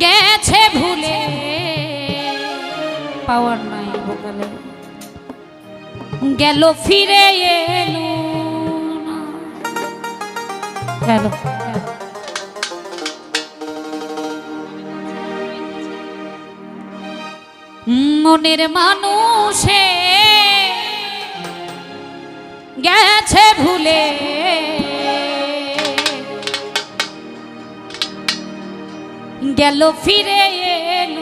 গেছে ভুলে। পাওয়ার নাই বোকালে গেল ফিরে এলো গেল। মনের মানুষে গেছে ভুলে। গেল ফিরে এলো